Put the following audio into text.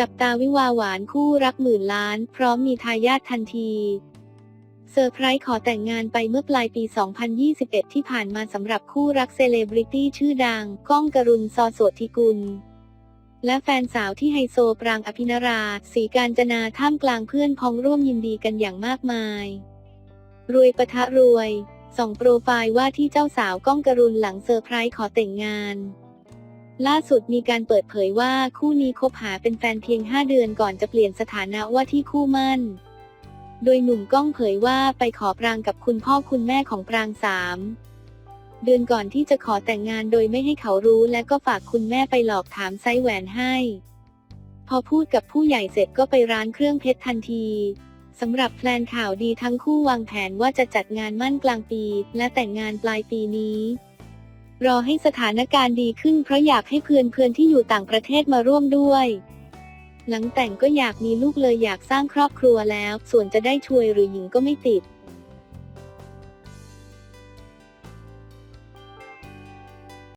จับตาวิวาหวานคู่รักหมื่นล้าน พร้อมมีทายาททันทีเซอร์ไพรส์ขอแต่งงานไปเมื่อปลายปี 2021 ที่ผ่านมาสำหรับคู่รักเซเลบริตี้ชื่อดัง ก้องกรุณซอโสธิกุล และแฟนสาวที่ไฮโซปรางอภินราสีการจนาท่ามกลางเพื่อนพ้องร่วมยินดีกันอย่างมากมาย รวยปะทะรวย ส่องโปรไฟล์ว่าที่เจ้าสาวก้องกรุณหลังเซอร์ไพรส์ขอแต่งงาน ล่าสุดมีการเปิดเผยว่าคู่นี้คบหาเป็นแฟนเพียง 5 เดือนก่อนจะเปลี่ยนสถานะว่าที่คู่มั่น โดยหนุ่มก้องเผยว่าไปขอปรางกับคุณพ่อคุณแม่ของปรางสามเดือนก่อนที่จะขอแต่งงานโดยไม่ให้เขารู้และก็ฝากคุณแม่ไปหลอกถามไซส์แหวนให้ พอพูดกับผู้ใหญ่เสร็จก็ไปร้านเครื่องเพชรทันทีสำหรับแพลนข่าวดีทั้งคู่วางแผนว่าจะจัดงานมั่นกลางปี และแต่งงานปลายปีนี้ รอให้สถานการณ์ดีขึ้นเพราะอยากให้เพื่อนๆที่อยู่ต่างประเทศมาร่วมด้วย หลังแต่งก็อยากมีลูกเลยอยากสร้างครอบครัวแล้ว ส่วนจะได้ช่วยหรือหญิงก็ไม่ติด